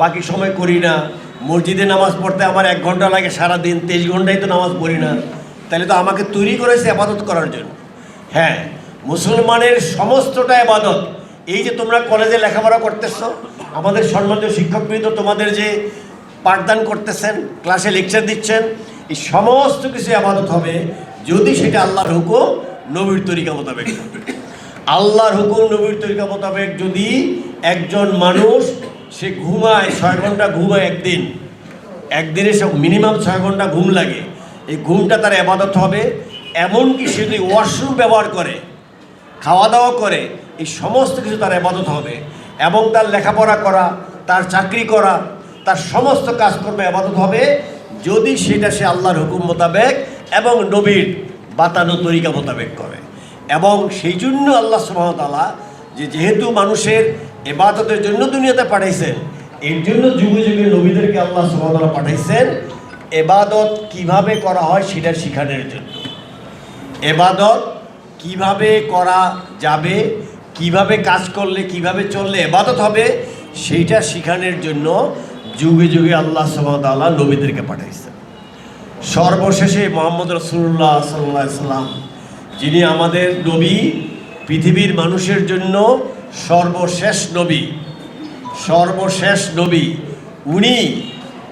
বাকি সময় করি না। মসজিদে নামাজ পড়তে আমার এক ঘণ্টা লাগে, সারাদিন তেইশ ঘন্টায় তো নামাজ পড়ি না। তাহলে তো আমাকে তৈরি করেছে আবাদত করার জন্য। হ্যাঁ মুসলমানের সমস্তটা আবাদত। এই যে তোমরা কলেজে লেখাপড়া করতেছো, আমাদের সম্মানীয় শিক্ষকবৃন্দ তোমাদের যে পাঠদান করতেছেন, ক্লাসে লেকচার দিচ্ছেন, এই সমস্ত কিছু আবাদত হবে যদি সেটা আল্লাহর হুকুম নবীর তরিকা মোতাবেক। আল্লাহর হুকুম নবীর তরিকা মোতাবেক যদি একজন মানুষ সে ঘুমায়, ছয় ঘণ্টা ঘুমায় একদিন। একদিনে সব মিনিমাম ছয় ঘণ্টা ঘুম লাগে। এই ঘুমটা তার আবাদত হবে, এমনকি সে যদি ওয়াশরুম ব্যবহার করে খাওয়া দাওয়া করে, এই সমস্ত কিছু তার আবাদত হবে। এবং তার লেখাপড়া করা, তার চাকরি করা, তার সমস্ত কাজকর্মে আবাদত হবে, যদি সেটা সে আল্লাহর হুকুম মোতাবেক এবং নবীর বাতানো তরিকা মোতাবেক করে। এবং সেই জন্য আল্লাহ সুমতালা যে যেহেতু মানুষের এবাদতের জন্য দুনিয়াতে পাঠাইছেন। এর জন্য যুগে যুগে নবীদেরকে আল্লাহ সুমতালা পাঠাইছেন। এবাদত কীভাবে করা হয় সেটা শিখানোর জন্য। এবাদত কীভাবে করা যাবে, কীভাবে কাজ করলে, কীভাবে চললে এবাদত হবে, সেইটা শিখানোর জন্য যুগে যুগে আল্লাহ সুমতাল্লাহ নবীদেরকে পাঠাইছেন। সর্বশেষে মোহাম্মদ রসুল্লাহ সাল্লাহ সাল্লাম যিনি আমাদের নবী, পৃথিবীর মানুষের জন্য সর্বশেষ নবী সর্বশেষ নবী, উনি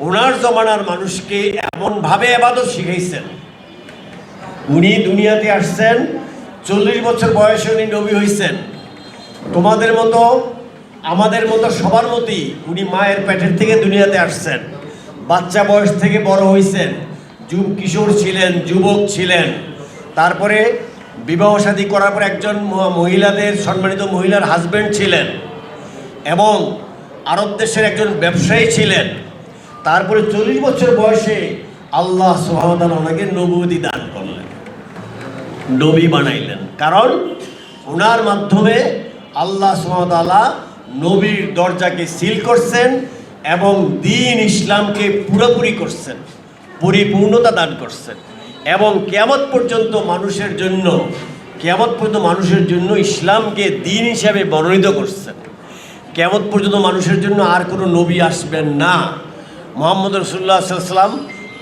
ওনার জমানার মানুষকে এমনভাবে আবাদত শিখাইছেন। উনি দুনিয়াতে আসছেন, চল্লিশ বছর বয়সে উনি নবী হয়েছেন তোমাদের মতো, আমাদের মতো সবার মতোই উনি মায়ের পেটের থেকে দুনিয়াতে আসছেন। বাচ্চা বয়স থেকে বড় হয়েছেন যুব কিশোর ছিলেন, যুবক ছিলেন। তারপরে বিবাহ শাদী করার পর একজন মহিলাদের, সম্মানিত মহিলার হাজবেন্ড ছিলেন এবং আরব দেশের একজন ব্যবসায়ী ছিলেন। তারপরে চল্লিশ বছর বয়সে আল্লাহ সোহামদান ওনাকে নবুদি দান করলেন। নবী বানাইলেন। কারণ ওনার মাধ্যমে আল্লাহ সুমতালা নবীর দরজাকে সিল করছেন এবং দিন ইসলামকে পুরোপুরি করছেন, পরিপূর্ণতা দান করছেন। এবং কেয়ামত পর্যন্ত মানুষের জন্য, কেয়ামত পর্যন্ত মানুষের জন্য ইসলামকে দিন হিসাবে বর্ণিত করছেন। কেমন পর্যন্ত মানুষের জন্য আর কোনো নবী আসবেন না। মোহাম্মদ রসুল্লাহ সাল্লাম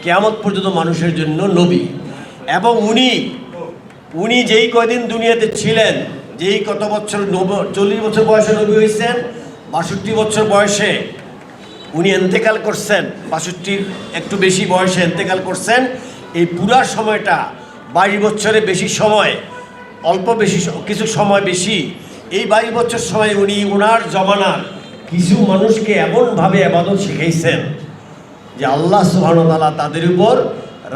কেমন পর্যন্ত মানুষের জন্য নবী। এবং উনি উনি যেই কয়দিন দুনিয়াতে ছিলেন, যেই কত বছর নব, চল্লিশ বছর বয়সে নবী হয়েছেন, বাষট্টি বছর বয়সে উনি এন্তেকাল করছেন, বাষট্টির একটু বেশি বয়সে এন্তেকাল করছেন এই পুরা সময়টা, বাইশ বছরে বেশি সময়, অল্প বেশি কিছু সময় বেশি, এই বাইশ বছর সময় উনি ওনার জমানার কিছু মানুষকে এমনভাবে আবাদত শিখাইছেন যে আল্লাহ সুবাহতালা তাদের উপর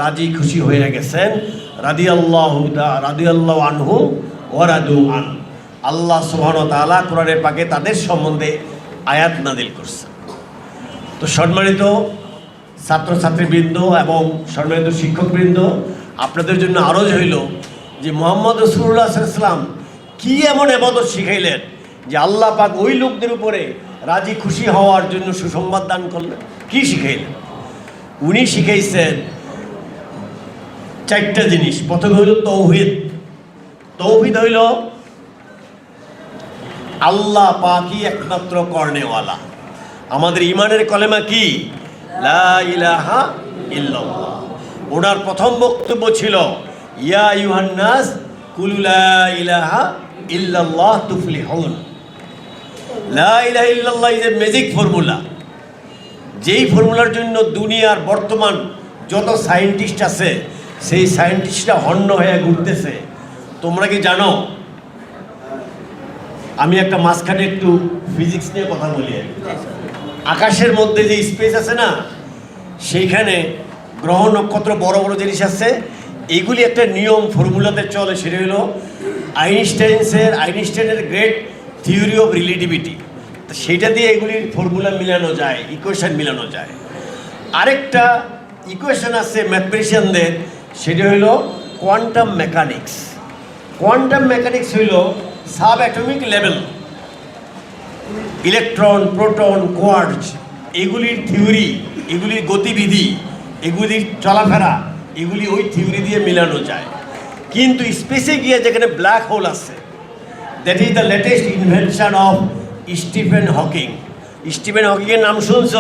রাজি খুশি হয়ে গেছেন। রাদি আল্লাহ রাদি আল্লাহ আনহু ও রাদু আন। আল্লাহ সুবাহতালা কোরআনের পাকে তাদের সম্বন্ধে আয়াত নাদিল করছেন। তো সম্মানিত ছাত্রছাত্রীবৃন্দ এবং সম্মানিত শিক্ষকবৃন্দ, আপনাদের জন্য আরজ হইল যে মোহাম্মদ রসুল্লাহ ইসলাম কি এমন এবাদত শিখাইলেন যে আল্লাহ পাক ওই লোকদের উপরে রাজি খুশি হওয়ার জন্য সুসংবাদ দান করলেন? কি শিখাইলেন? উনি শিখাইছেন চারটা জিনিস। প্রথমে হইল তৌহিদ। তৌহিদ হইল আল্লাহ পাকই একমাত্র কর্ণেওয়ালা। আমাদের ইমানের কলেমা কি? ওনার প্রথম বক্তব্য ছিল, ইয়া ইউহান্নাস ইলাহা ইল্লাল্লাহ তুফলিহুন। লা ইল্লাল্লাহ ইজ ম্যাজিক ফর্মুলা যেই ফর্মুলার জন্য দুনিয়ার বর্তমান যত সায়েন্টিস্ট আছে, সেই সায়েন্টিস্টরা হন্য হয়ে ঘুরতেছে। তোমরা কি জানো? আমি একটা মাঝখানে একটু ফিজিক্স নিয়ে কথা বলি আর। আকাশের মধ্যে যে স্পেস আছে না, সেইখানে গ্রহ নক্ষত্র বড় বড় জিনিস আছে। এইগুলি একটা নিয়ম, ফর্মুলাতে চলে, সেটা হলো আইনস্টাইনসের, আইনস্টাইনের গ্রেট থিওরি অফ রিলেটিভিটি তো সেইটা দিয়ে এগুলির ফর্মুলা মিলানো যায় ইকুয়েশন মিলানো যায়। আরেকটা ইকুয়েশন আছে ম্যাথমেটিশিয়ানদের সেটা হলো কোয়ান্টাম মেকানিক্স কোয়ান্টাম মেকানিক্স হইল subatomic level electron, proton quarks এগুলির থিওরি, এগুলির গতিবিধি, এগুলির চলাফেরা, এগুলি ওই থিওরি দিয়ে মেলানো যায়। কিন্তু স্পেসে গিয়ে যেখানে ব্ল্যাক হোল আছে that is the latest invention of Stephen Hawking Steven হকিংয়ের নাম শুনছ?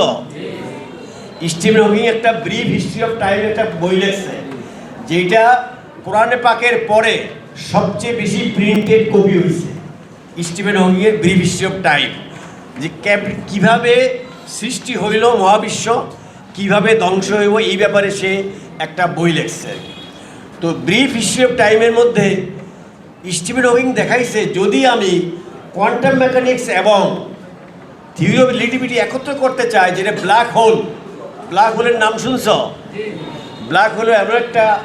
স্টিভেন হকিং একটা ব্রিফ হিস্ট্রি অফ টাইম একটা বই লেখছে যেটা কোরআনে পাকের পরে সবচেয়ে বেশি প্রিন্টেড কপি হয়েছে স্টিভেন হকিংয়ের ব্রিফ হিস্ট্রি অফ টাইম যে ক্যাপ- কীভাবে সৃষ্টি হইল মহাবিশ্ব, কীভাবে ধ্বংস হইব, এই ব্যাপারে সে একটা বই লেখছে। তো ব্রিফ হিস্ট্রি অফ টাইমের মধ্যে স্টিভেন হকিং দেখাইছে, যদি আমি কোয়ান্টাম মেকানিক্স এবং থিওরি অফ রিলেটিভিটি একত্র করতে চাই, যেটা ব্ল্যাক হোল, ব্ল্যাক হোলের নাম শুনছ ব্ল্যাক হোল এমন একটা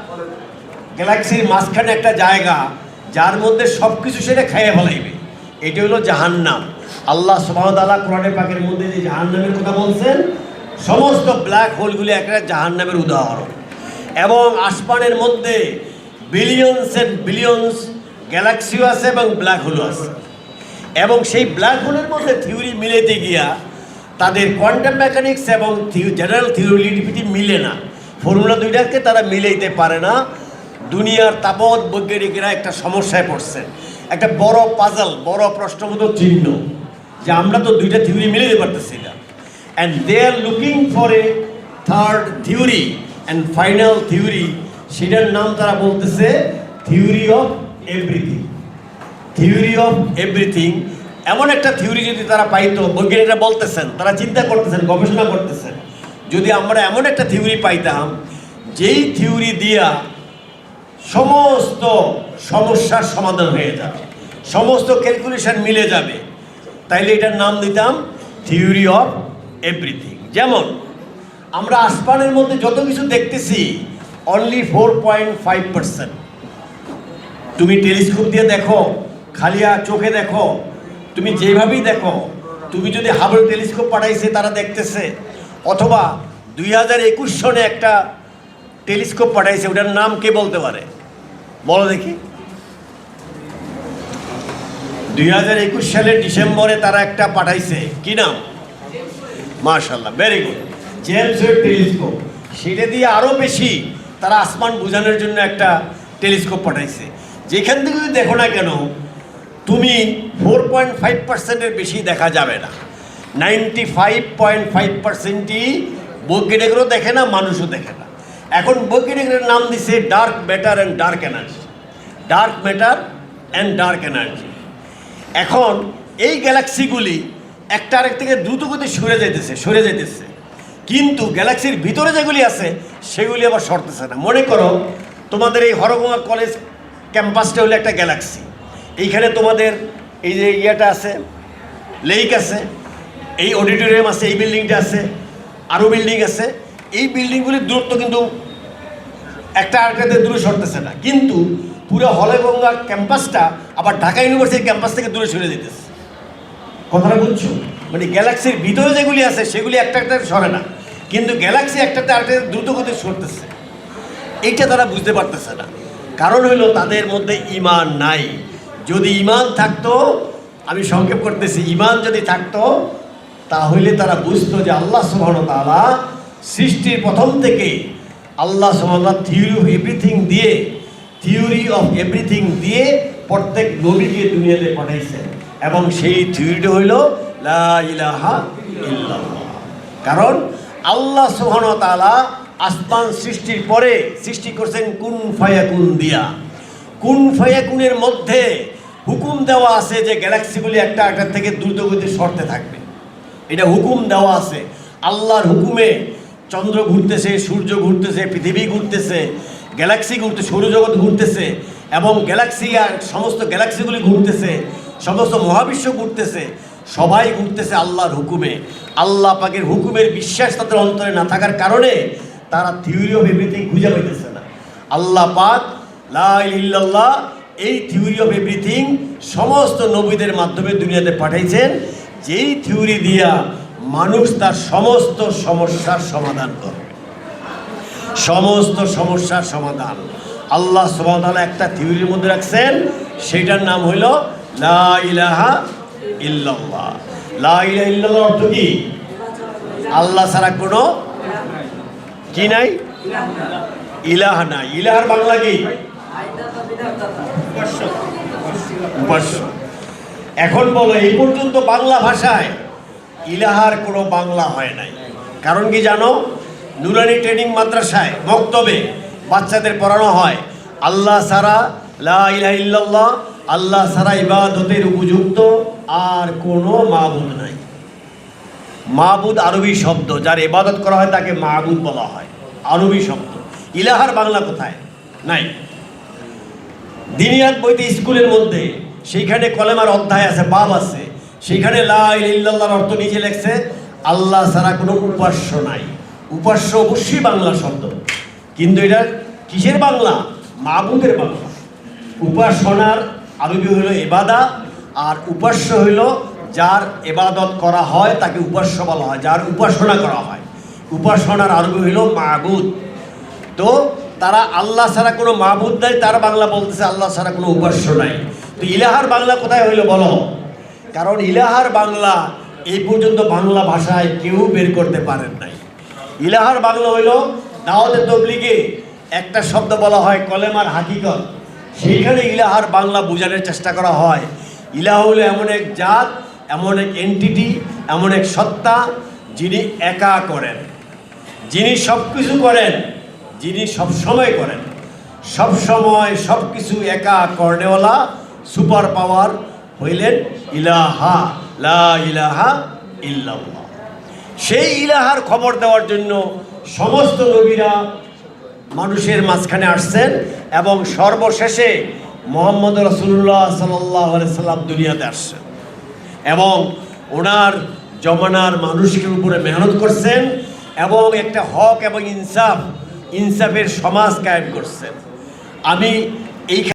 গ্যালাক্সির মাঝখানে একটা জায়গা, যার মধ্যে সব কিছু সেটা খাইয়ে ফেলাইবে এটি হলো জাহান্নাম। আল্লাহ সুবাহতাল্লাহ কোরআনে পাকের মধ্যে যে জাহান্নামের কথা বলছেন, সমস্ত ব্ল্যাক হোলগুলি একটা জাহান্নামের উদাহরণ। এবং আসমানের মধ্যে বিলিয়নস অ্যান্ড বিলিয়নস গ্যালাক্সিও আছে এবং ব্ল্যাক হোলও আছে। এবং সেই ব্ল্যাক হোলের মধ্যে থিওরি মিলেতে গিয়া তাদের কোয়ান্টাম মেকানিক্স এবং থিও জেনারেল থিওরি রিলেটিভিটি মিলে না। ফর্মুলা দুইটাকে তারা মিলাইতে পারে না। দুনিয়ার তাবৎ বৈজ্ঞানিকেরা একটা সমস্যায় পড়ছে একটা বড় পাজল বড় প্রশ্নবোধক চিহ্ন, যে আমরা তো দুইটা থিওরি মিলাইতে পারতেছি না। And they are looking for a third theory and final theory সেটার নাম তারা বলতেছে theory of everything theory of everything এমন একটা থিওরি যদি তারা পাইতো, বৈজ্ঞানিকরা বলতেছেন, তারা চিন্তা করতেছেন, গবেষণা করতেছেন, যদি আমরা এমন একটা থিওরি পাইতাম, যেই থিওরি দিয়া সমস্ত সমস্যার সমাধান হয়ে যাবে। সমস্ত ক্যালকুলেশন মিলে যাবে। তাইলে এটার নাম দিতাম থিওরি অফ এভরিথিং যেমন, আমরা আসমানের মধ্যে যত কিছু দেখতেছি only four point five percent তুমি টেলিস্কোপ দিয়ে দেখো খালিয়া চোখে দেখো, তুমি যেভাবেই দেখো, তুমি যদি হাবল টেলিস্কোপ পাঠাইছে, তারা দেখতেছে। অথবা দুই হাজার একুশ সনে একটা টেলিস্কোপ পাঠাইছে, ওটার নাম কে বলতে পারে? বলো দেখি। দুই হাজার একুশ সালের ডিসেম্বরে তারা একটা পাঠাইছে। কি নাম? মার্শাল্লাহ very good James Webb telescope. সেটা দিয়ে আরও বেশি তারা আসমান বোঝানোর জন্য একটা টেলিস্কোপ পাঠাইছে। যেখান থেকে যদি দেখো না কেন তুমি ফোর পয়েন্ট ফাইভ পার্সেন্টের বেশি দেখা যাবে না। নাইনটি ফাইভ পয়েন্ট ফাইভ পার্সেন্টই বৈজ্ঞানিকরাও দেখে না মানুষও দেখে না। এখন বৈজ্ঞানিকদের নাম দিছে dark matter and dark energy dark matter and dark energy এখন এই গ্যালাক্সিগুলি একটা আরেক থেকে দ্রুত গতি সরে যাইতেছে সরে যাইতেছে। কিন্তু গ্যালাক্সির ভিতরে যেগুলি আছে, সেগুলি আবার সরতেছে না। মনে করো, তোমাদের এই হরগঙ্গা কলেজ ক্যাম্পাসটা হলো একটা গ্যালাক্সি। এইখানে তোমাদের এই যে ইয়েটা আছে লেক আছে, এই অডিটোরিয়াম আছে, এই বিল্ডিংটা আছে, আরও বিল্ডিং আছে। এই বিল্ডিংগুলির দূরত্ব কিন্তু একটা আরেকটাতে দূরে সরতেছে না। কিন্তু পুরো হলেগঙ্গা ক্যাম্পাসটা আবার ঢাকা ইউনিভার্সিটির ক্যাম্পাস থেকে দূরে সরে যেতেছে। কথাটা বুঝছ? মানে গ্যালাক্সির ভিতরে যেগুলি আছে সেগুলি একটা একটা সরে না। কিন্তু গ্যালাক্সি একটাতে আরেকটা দ্রুত গতি সরতেছে। এইটা তারা বুঝতে পারতেছে না। কারণ হইল তাদের মধ্যে ইমান নাই। যদি ইমান থাকতো আমি সংক্ষেপ করতেছি ইমান যদি থাকতো তাহলে তারা বুঝতো যে আল্লাহ সুবহান তাআলা সৃষ্টির প্রথম থেকে আল্লাহ সুবহান থিওরি অফ এভরিথিং দিয়ে থিওরি অফ এভরিথিং দিয়ে প্রত্যেক নবীকে দুনিয়াতে পাঠাইছেন এবং সেই থিওরিটা হইল কারণ আল্লাহ সুবহান তাআলা আসমান সৃষ্টির পরে সৃষ্টি করছেন কুন ফায়াকুন দিয়া। কুন ফায়াকুনের মধ্যে হুকুম দেওয়া আছে যে গ্যালাক্সিগুলি একটা একটা থেকে দ্রুত গতিতে সরতে থাকবে। এটা হুকুম দেওয়া আছে। আল্লাহর হুকুমে চন্দ্র ঘুরতেছে, সূর্য ঘুরতেছে, পৃথিবী ঘুরতেছে। গ্যালাক্সি ঘুরতে সৌরজগৎ ঘুরতেছে এবং গ্যালাক্সি আর সমস্ত গ্যালাক্সিগুলি ঘুরতেছে, সমস্ত মহাবিশ্ব ঘুরতেছে, সবাই ঘুরতেছে আল্লাহর হুকুমে। আল্লাহ পাকের হুকুমের বিশ্বাস তাদের অন্তরে না থাকার কারণে তারা থিওরি অফ এভরিথিং খুঁজে পাইতেছে না। আল্লাহ পাক, লা ইল্লাল্লাহ, এই থিওরি অফ এভরিথিং সমস্ত নবীদের মাধ্যমে দুনিয়াতে পাঠাইছেন। যেই থিওরি দিয়া মানুষ তার সমস্ত সমস্যার সমাধান করবে সমস্ত সমস্যার সমাধান। আল্লাহ সমাধান একটা থিওরির মধ্যে রাখছেন সেটার নাম হইল লা ইলাহা ইল্লাল্লাহ। লা ইলাহা ইল্লাল্লাহ অর্থ কি? আল্লাহ ছাড়া কোনো কি নাই? ইলাহা নাই। ইলাহার বাংলা কি? উপাস্য। এখন বলো, এই পর্যন্ত বাংলা ভাষায় ইলাহার কোনো বাংলা হয় নাই। কারণ কি জানো? নুরানি ট্রেনিং মাদ্রাসায় বক্তব্যে বাচ্চাদের পড়ানো হয়। আল্লাহ সারা লা ইলাহা ইল্লাল্লাহ, আল্লাহ সারা ইবাদতের উপযুক্ত আর কোনো মাবুদ নাই। মাবুদ আরবি শব্দ, যার ইবাদত করা হয় তাকে মাবুদ বলা হয়। আরবি শব্দ। ইলাহার বাংলা কোথায়? নাই। দিনিয়াত বইতে স্কুলের মধ্যে, সেইখানে কলেমার অধ্যায় আছে, বাব আছে। সেইখানে লা ইলাহা অর্থ নিজে লেখছে, আল্লাহ ছাড়া কোনো উপাস্য নাই। উপাস্য অবশ্যই বাংলা শব্দ। কিন্তু এটা কিসের বাংলা? মাবুদের বাংলা। উপাসনার আরবি হইল এবাদা, আর উপাস্য হইল যার এবাদত করা হয়, তাকে উপাস্য বলা হয়, যার উপাসনা করা হয়। উপাসনার আরবি হইল মাবুদ। তো তারা আল্লাহ ছাড়া কোনো মাহবুদ নাই, তার বাংলা বলতেছে আল্লাহ ছাড়া কোনো উপাস্য নাই। তো ইলাহার বাংলা কোথায় হইল বলো? কারণ ইলাহার বাংলা এই পর্যন্ত বাংলা ভাষায় কেউ বের করতে পারেন নাই। ইলাহার বাংলা হইল দাওয়াতে তবলিগে একটা শব্দ বলা হয় কলেমার হাকিকত। সেইখানে ইলাহার বাংলা বোঝানোর চেষ্টা করা হয়। ইলাহ হলো এমন এক জাত, এমন এক এন্টিটি এমন এক সত্তা যিনি একা করেন। যিনি সব কিছু করেন, যিনি সব সময় করেন। সব সময় সব কিছু একা কর্নেওয়ালা, সুপার পাওয়ার হইলেন ইলাহা, লা ইলাহা ইল্লাল্লাহ। সেই ইলাহার খবর দেওয়ার জন্য সমস্ত নবীরা মানুষের মাঝখানে আসছেন এবং সর্বশেষে মোহাম্মদ রসুল্লাহ সাল্লাহ সাল্লাম দুনিয়াতে আসছেন। এবং ওনার জমানার মানুষের উপরে মেহনত করছেন এবং একটা হক এবং ইনসাফ, ইনসাফের সমাজ কায়েম করছেন। আমি এই